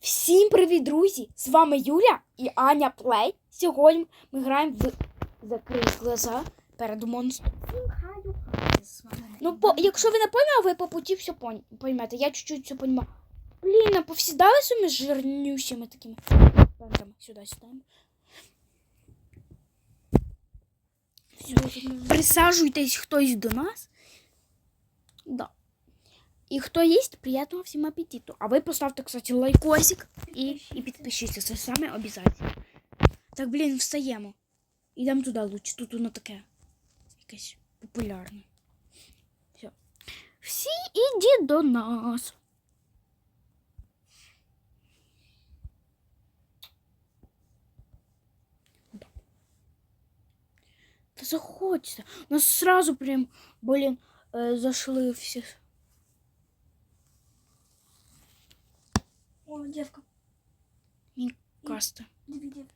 Всім привіт, друзі! З вами Юля і Аня Плей. Сьогодні ми граємо в Закрий глаза перед монстром. Ну, по, якщо ви не поняли, ви по путі все пон- поймете. Я чуть-чуть все понимаю. Блін, а повсідали своїми жирнющими такими пенками. Сюди сідаємо. Присаджуйтесь хтось до нас. Да. І хто їсть, приятного всім апетиту. А ви поставте, кстати, лайкосик і, і підпишіться. Це саме обов'язково. Так, блін, встаємо. Ідемо туди лучше. Тут воно таке. Якесь популярне. Все. Всі ідіть до нас. Да. Та заходьте. У нас сразу прям, блін, е, зайшли всі. О, девка. Каста. Две девки.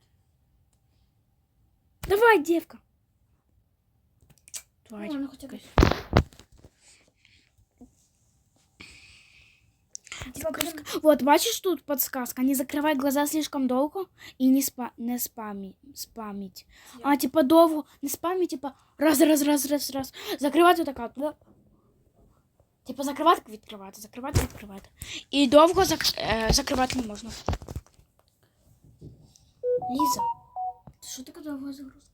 Давай, девка. О, Тварь. она хотя бы. якась. Типа, блин, Вот, бачиш тут подсказка. Не закривай глаза слишком довго і не, спа... не спамі... спаміть. А, типа довго, не спаміть, типа раз, раз, раз, раз, раз. Закривати така. да. Типа закривати, відкривати, закривати, відкривати. І довго зак... е, закривати не можна. Ліза, что такое долгая загрузка?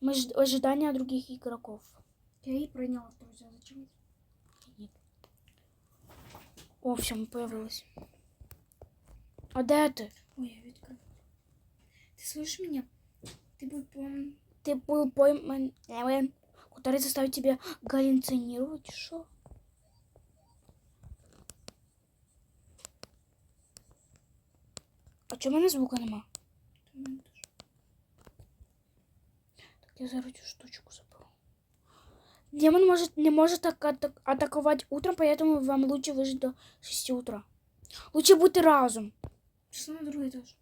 ми ж ожидання других ігроків. Я и проняла в друзья. Зачем? О, все, ми появились. А де ти? Ой, я открыла. Ты слышишь меня? Ты бы пом... Ты был пойман, э, Который заставит тебя галлюцинировать, что? А в мене звука нема? Так я зараз штучку заберу. Демон может, не может так атак- атаковать утром, поэтому вам лучше выжить до 6 утра. Лучше бути разом. Что на другой этаж?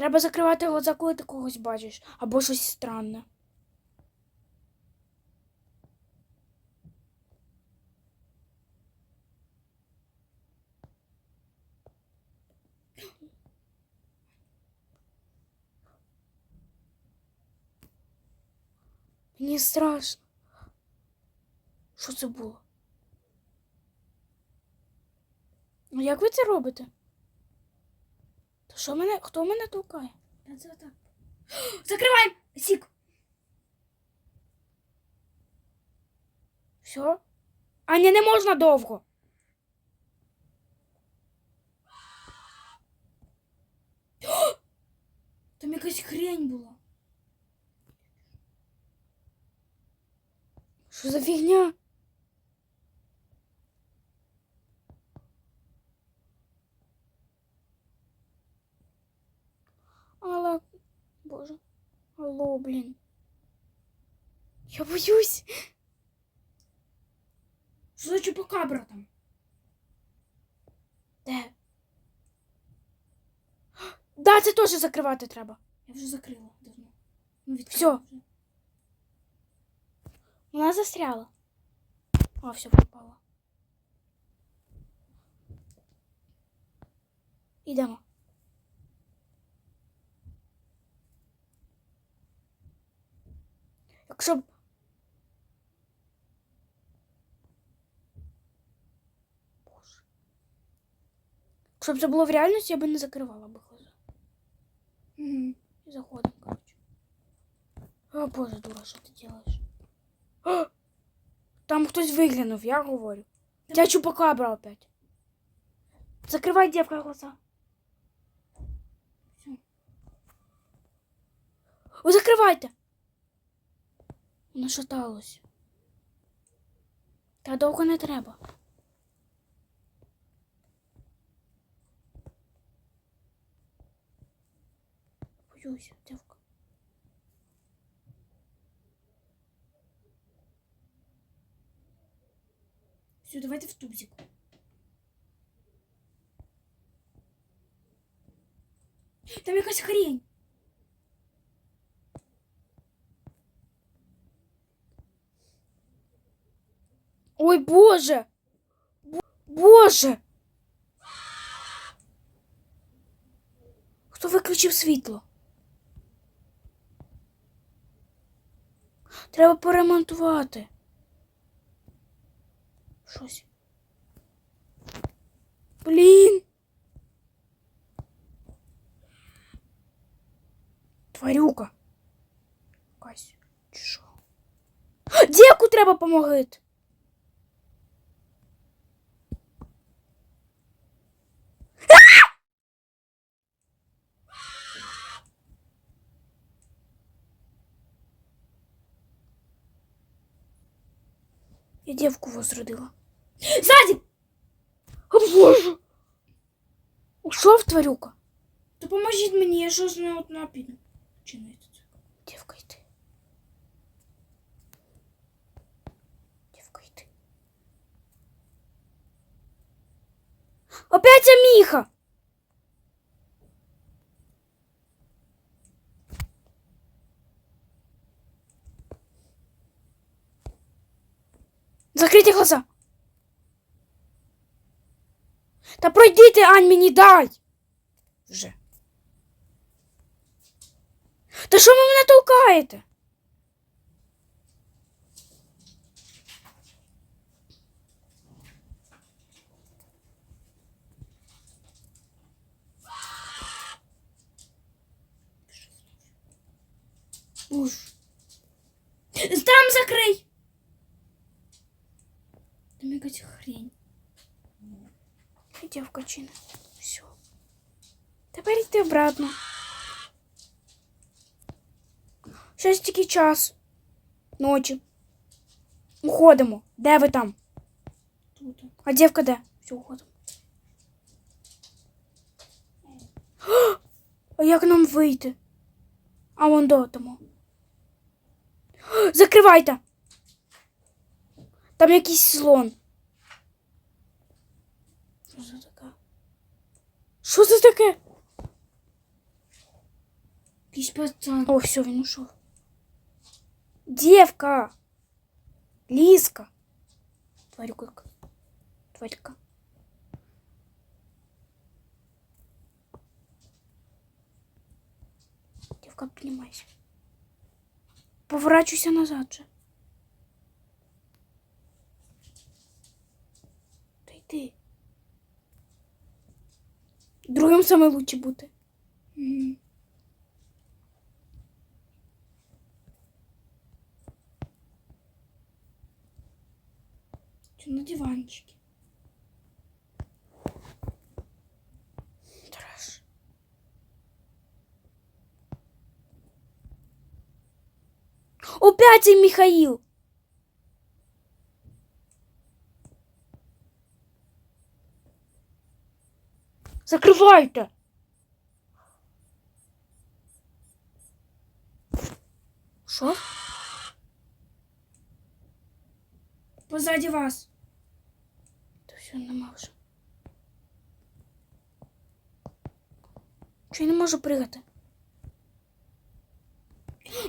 Треба закривати глаза, коли ти когось бачиш, або щось странне. Мені страшно. Що це було? Ну як ви це робите? Та що мене? Хто мене толкає? Это вот так. Закрываем! Сик! Все? Аня, не можна довго. Там якась хрень була. Що за фігня? Але, боже, алло, блін. Я боюсь. Що за чупакабра там? Де? Да, це теж закривати треба. Я вже закрила давно. Ну, Всьо. вже. Вона застряла. О, все пропало. Ідемо. Б. Боже. Якщо б це було в реальності, я би не закривала би глаза. Мгм. І заходимо, короче. О, боже, дура, що ти робиш? О! Там хтось виглянув, я говорю. Ця чупакабра опять. Закривай, девка, глаза. Ви закривайте. Воно шаталось. Та довго не треба. Боюся, девка. Все, давайте в тубзик. Там якась хрень. Ой, боже! Бо- Боже! Хто виключив світло? Треба поремонтувати. Щось. Блін. Тварюка. Якась. Чи що? Дівку треба помогти. Я девку возродила. Сзади! О, боже! Ушов тварюка. Допоможіть мені, я щось не одна піду. Чинити це. Девка, йди. Девка, йди. Опять Аміха! Закрийте глаза. Та пройдите, Ань, мені дай. Вже. Та що ви мене толкаєте? Уж. Там Иди в. Все. Тепер йти обратно. Щось тільки час. Ночі. Уходимо. Де ви там? Тут. А дівка де? Все, уходимо. А як нам вийти? А вон до тому. Закривайте. Там якийсь слон. Що це таке? Що це таке? Якийсь пацан. О, все, він ушов. Девка! Лиска! Тварюка. Тварька. Девка, поднимайся. Поворачуйся назад же. Та йди. Другим саме лучше бути. Мгм. Чи на диванчике? Треш. Опять цей Михаил. Закрывай-то. Що? Позаді вас. Та все нема вже. Чи я не можу пригати?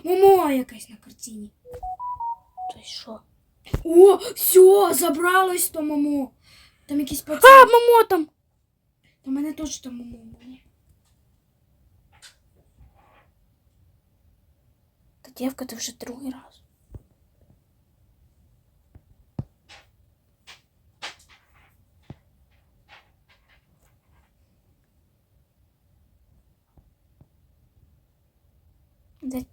Мамо якась на картині. То й що? О, все, забралось то мамо. Там якийсь пацан. А, мамо там! Та мене теж там мамо. Та дівка, ти вже другий раз. Де?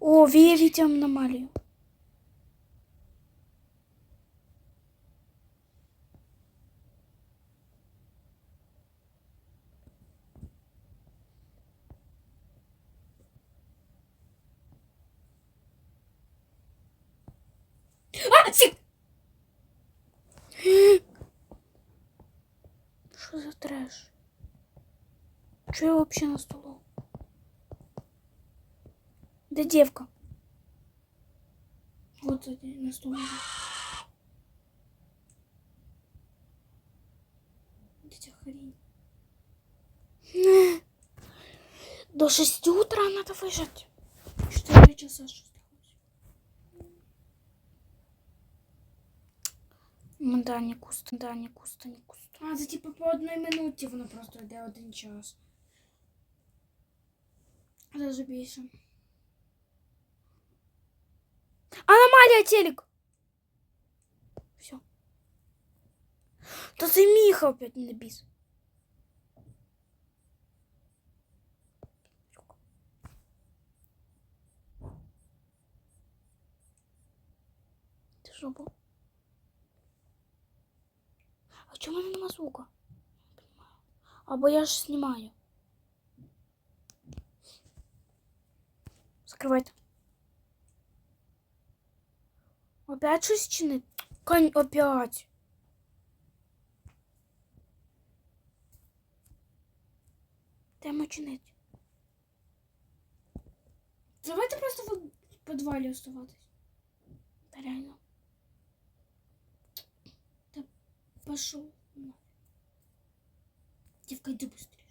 О, вірить аномалію. А, сік! Що за треш? Чого я взагалі на столу? Де дівка? Вот сзади, на столі. Де ця хрень? До шести утра надо выжить. Чотири часа що Да, не куста, да, не куста, не куста. А, це типу по одній минуті воно просто йде один час. А Даже більше. Аномалія телек! Все. Та це Міха опять не біс. Ти що був? чому в мене нема звука? Не понимаю. Або я ж знімаю. Закривайте. Опять щось чинить? Конь, опять. Тема чинить. Давайте просто в підвалі оставатись. Та реально. Пошел. Девка, иди быстрее.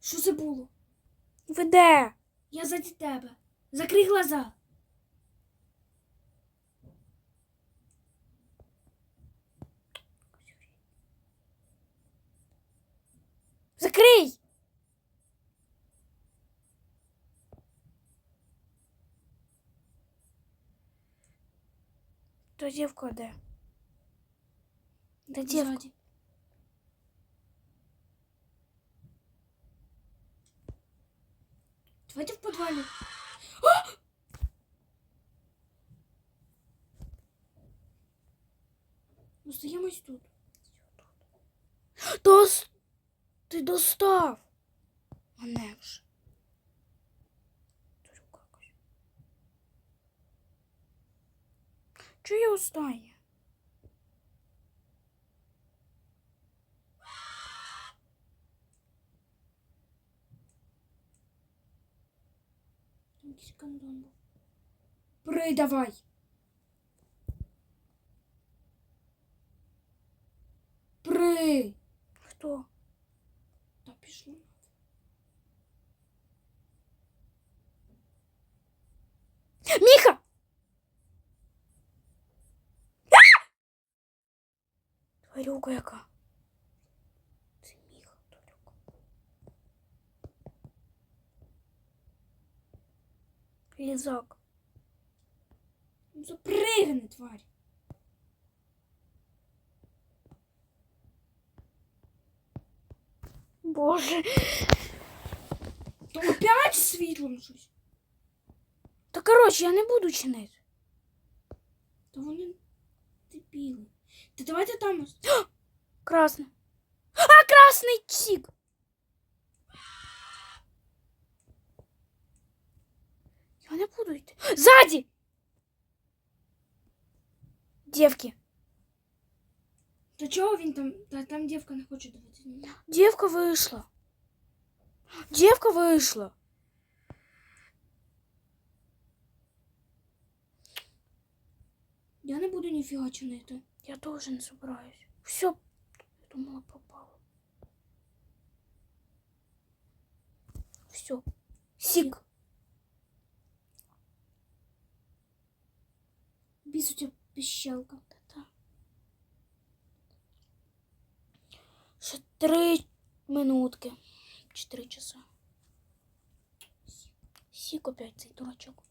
Що це було? Ви де? Я заді тебе. Закрий глаза. Закрий! То дівка де? Де дівка? Ззаді. Давайте в подвале. Ну, стоїмось тут. Дос... Достав. Мене вже. Чого я остання? Там якийсь кондон був. Прий давай. При. Хто? Пішло. Міха! Тварюка яка. Це Міха, тварюка. Лізак. Ну запригни, тварь. Боже. То опять світлом щось. Та коротше, я не буду чинити. Та вони дебіли. Та давайте там. ос- Красне. А, красний чик. Я не буду йти. Ззаді! Девки. Та чего він там? да там девка не хоче дивитися. Дівка вийшла. Дівка. Я не буду ніфіга это, Я тоже не собираюсь. Все, я думала, попала. Все. сик. Біс у тебе піщалка. Три минутки. 4 часа. Сік опять цей дурачок.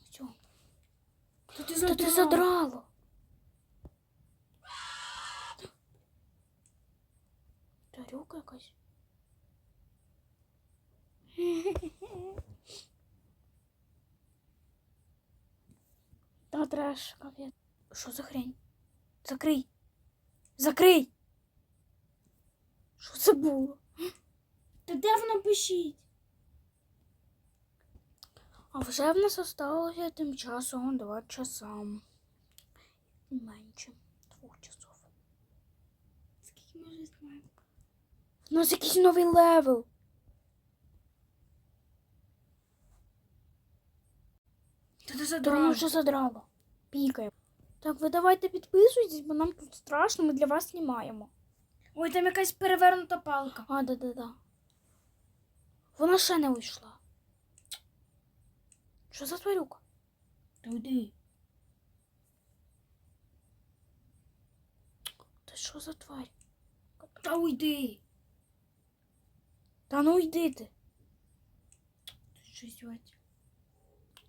Все. Та ти задрало. Та ти задрало. Тарюка якась. Та треш. Що за хрень? Закрий. Закрий. Що це було? Та де вона пишіть? А вже в нас осталося тим часом два часа. Менше двох часов. Скільки ми вже знаємо? У нас якийсь новий левел. Та ти задрала. воно вже задрало. Пікає. Так, ви давайте підписуйтесь, бо нам тут страшно, ми для вас знімаємо. Ой, там якась перевернута палка. А, да-да-да. Вона ще не вийшла. Що за тварюка? Та йди. Та що за тварь? Та уйди. Та ну йди ти. Щось звати.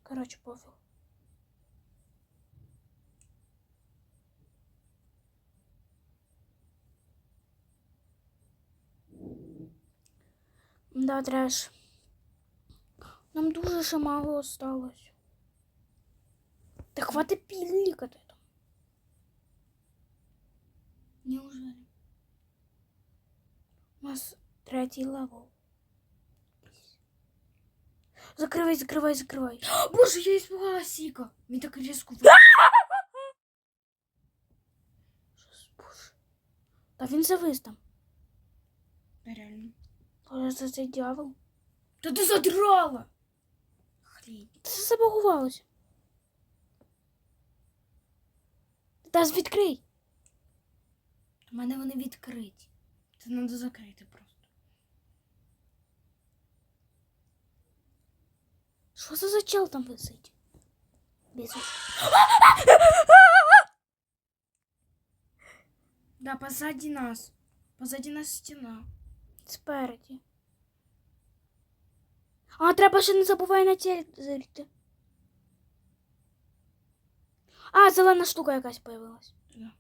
Коротше, пофіг. Да, треш. Нам дуже ще мало осталось. Та хватить пілікати там. Неужели? У нас третій левел. Закривай, закривай, закривай. Боже, я испугалась Сіка. Він так різко Щас, боже. Та він завис там. Реально. Боже, це цей дьявол. Та ти задрала. Хрінь. Це забагувалося. Та відкрий. У мене вони відкриті. Це треба закрити просто. Що це за чел там висить? Без... Да, позади нас. Позади нас стіна. Спереді. А, треба ще не забувай на телек. А, зелена штука якась появилась. Да.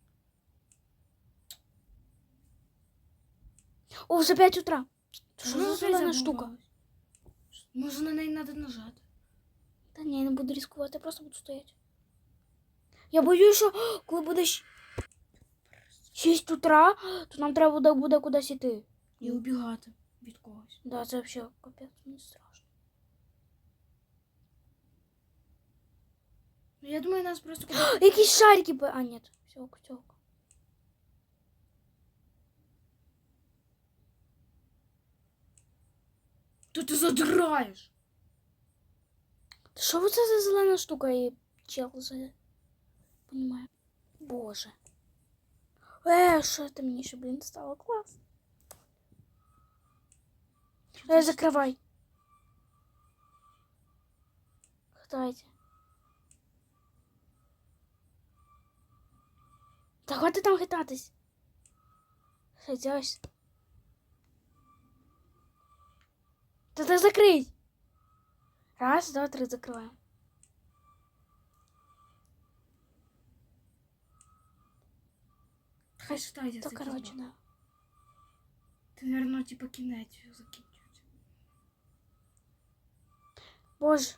О, вже 5 утра. Що Ну, за опять зелена забувалась. штука? Може на неї треба нажати. Та ні, я не буду ризикувати, я просто буду стояти. Я боюсь, що коли буде 6 утра, то нам треба буде, буде кудись іти. І убігати від когось. Да, це взагалі капець, мені страшно. Ну я думаю, нас просто куди. Якісь шарики. б- А, ні, все, все. То ти задираєш. Що це за зелена штука і чел за... Понимаю. Боже. Е, що ти мені ще, блін, стало клас. Е, закривай. Хтайте. Та хватить там хитатись. Хитясь. Та ти закрий. Раз, два, три, закриваємо. Хай читайте. То коротше, да. Ти, наверное, типа кінець закінчується. Боже.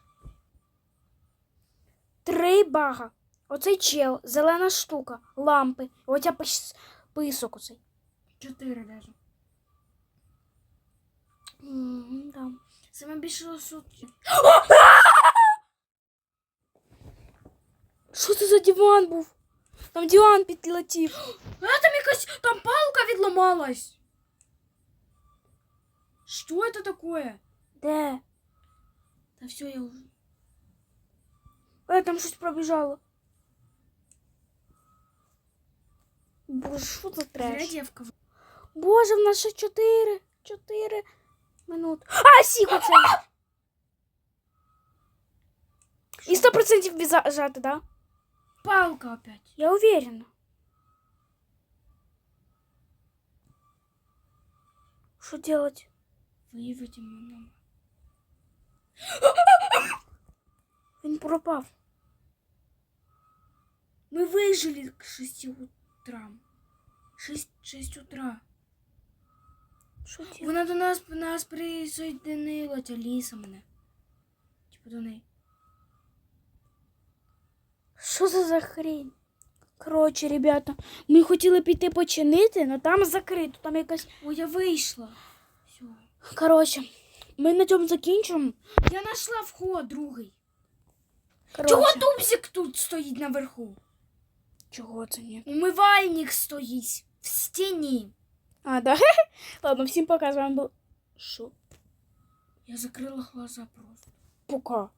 Три бага. Оцей чел, зелена штука, лампи. Оця пис- писок оцей. Чотири даже. М, да. Саме більше сутки. Що це за диван був? Там диван підлетів. А там якась там палка відламалась. Що це таке? Де? Та все, я вже. Е, там щось пробіжало. Боже, що за Зря треш? дівка. Боже, в нас ще чотири. Чотири минути. А, сік оцей. І сто процентів біжати, да? Палка опять. Я уверена. Что делать? Виявити мене. Він пропав. Ми вижили к 6 утра. 6, 6 утра. Делать? Вона до нас, нас присоединила, ця ліса мене. Типу до неї. Що це за хрень? Коротше, ребята, ми хотіли піти починити, але там закрито, там якась. Ой, я вийшла. Все. Коротше, ми на цьому закінчимо. Я знайшла вход другий. Короче. Чого тубзик тут стоїть наверху? Чого це ні? Умивальник стоїть в стіні. А, да? Ладно, всім пока, з вами був. Що? Я закрила глаза просто. Пока.